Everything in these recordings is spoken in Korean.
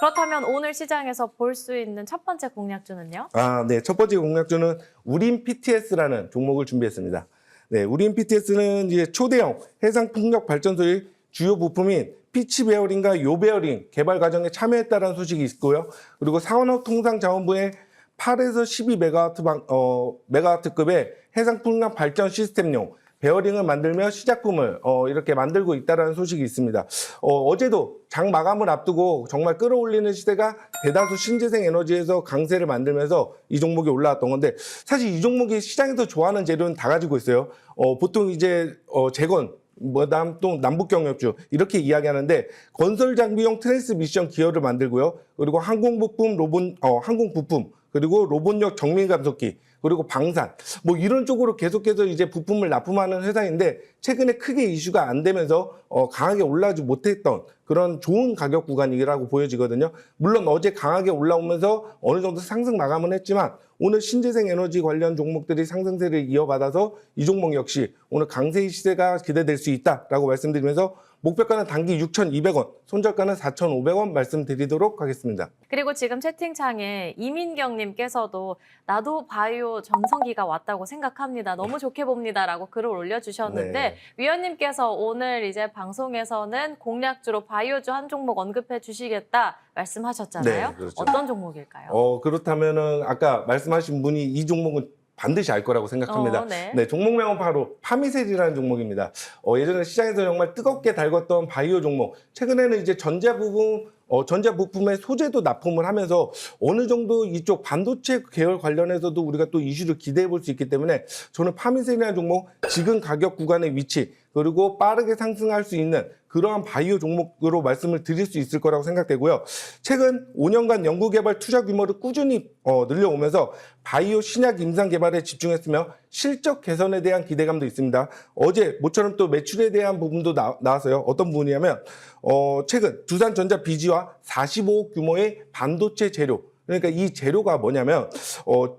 그렇다면 오늘 시장에서 볼 수 있는 첫 번째 공략주는요? 아, 네. 첫 번째 공략주는 우린 PTS라는 종목을 준비했습니다. 네, 우린 PTS는 이제 초대형 해상 풍력 발전소의 주요 부품인 피치 베어링과 요 베어링 개발 과정에 참여했다는 소식이 있고요. 그리고 산업통상자원부의 8에서 12 메가와트 방, 어, 메가와트급의 해상 풍력 발전 시스템용 베어링을 만들며 시작품을 어, 이렇게 만들고 있다는 소식이 있습니다. 어, 어제도 장 마감을 앞두고 정말 끌어올리는 시대가 대다수 신재생 에너지에서 강세를 만들면서 이 종목이 올라왔던 건데 사실 이 종목이 시장에서 좋아하는 재료는 다 가지고 있어요. 어, 보통 이제 어, 재건 뭐 남동 남북 경협주 이렇게 이야기하는데 건설 장비용 트랜스미션 기어를 만들고요. 그리고 항공 부품 로봇 어 항공 부품 그리고 로봇력 정밀 감속기 그리고 방산 뭐 이런 쪽으로 계속해서 이제 부품을 납품하는 회사인데 최근에 크게 이슈가 안 되면서 어 강하게 올라오지 못했던 그런 좋은 가격 구간이라고 보여지거든요. 물론 어제 강하게 올라오면서 어느 정도 상승 마감은 했지만 오늘 신재생 에너지 관련 종목들이 상승세를 이어받아서 이 종목 역시 오늘 강세의 시세가 기대될 수 있다라고 말씀드리면서 목표가는 단기 6,200원, 손절가는 4,500원 말씀드리도록 하겠습니다. 그리고 지금 채팅창에 이민경님께서도 나도 바이오 전성기가 왔다고 생각합니다. 너무 좋게 봅니다라고 글을 올려주셨는데 네. 위원님께서 오늘 이제 방송에서는 공략주로 바이오주 한 종목 언급해 주시겠다 말씀하셨잖아요. 네, 그렇죠. 어떤 종목일까요? 어, 그렇다면은 아까 말씀하신 분이 이 종목은 반드시 알 거라고 생각합니다. 어, 네. 네, 종목명은 바로 파미셀이라는 종목입니다. 어, 예전에 시장에서 정말 뜨겁게 달궜던 바이오 종목. 최근에는 이제 전자 부품, 어, 전자 부품의 소재도 납품을 하면서 어느 정도 이쪽 반도체 계열 관련해서도 우리가 또 이슈를 기대해 볼 수 있기 때문에 저는 파미셀이라는 종목 지금 가격 구간의 위치 그리고 빠르게 상승할 수 있는 그러한 바이오 종목으로 말씀을 드릴 수 있을 거라고 생각되고요. 최근 5년간 연구개발 투자 규모를 꾸준히 어, 늘려오면서 바이오 신약 임상 개발에 집중했으며 실적 개선에 대한 기대감도 있습니다. 어제 모처럼 또 매출에 대한 부분도 나, 나왔어요. 어떤 부분이냐면 어, 최근 두산전자 비지와 45억 규모의 반도체 재료 그러니까 이 재료가 뭐냐면 어,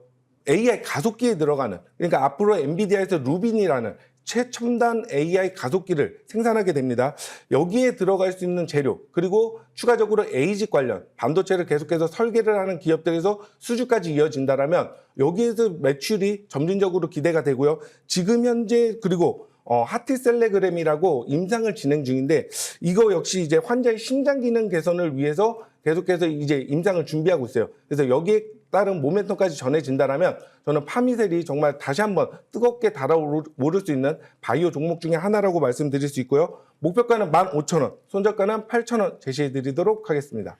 AI 가속기에 들어가는 그러니까 앞으로 엔비디아에서 루빈이라는 최첨단 AI 가속기를 생산하게 됩니다. 여기에 들어갈 수 있는 재료 그리고 추가적으로 에이직 관련 반도체를 계속해서 설계를 하는 기업들에서 수주까지 이어진다라면 여기에서 매출이 점진적으로 기대가 되고요. 지금 현재 그리고 어, 하티셀레그램이라고 임상을 진행 중인데 이거 역시 이제 환자의 심장 기능 개선을 위해서 계속해서 이제 임상을 준비하고 있어요. 그래서 여기에 따른 모멘텀까지 전해진다라면 저는 파미셀이 정말 다시 한번 뜨겁게 달아오를 수 있는 바이오 종목 중에 하나라고 말씀드릴 수 있고요. 목표가는 15,000원, 손절가는 8,000원 제시해 드리도록 하겠습니다.